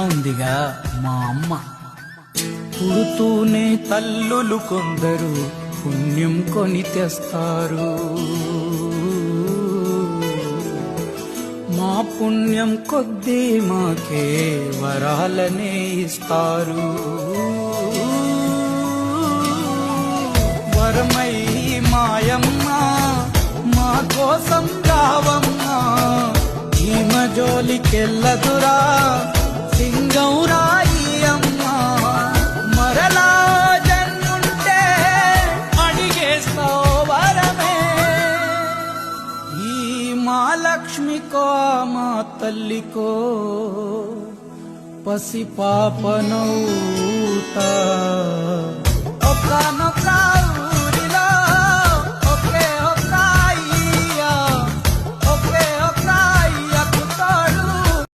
ఉందిగా మా అమ్మ. పుడుతూనే తల్లులు కొందరు పుణ్యం కొని తెస్తారు. మా పుణ్యం కొద్దీ మాకే వరాలనే ఇస్తారు. వరమై మాయమ్మ మా కోసం రావమ్మా ఈమ జోలికెళ్ళదురా మా లక్ష్మికో మా తల్లికో పసి పాపనౌతా ఒక్కనొక్క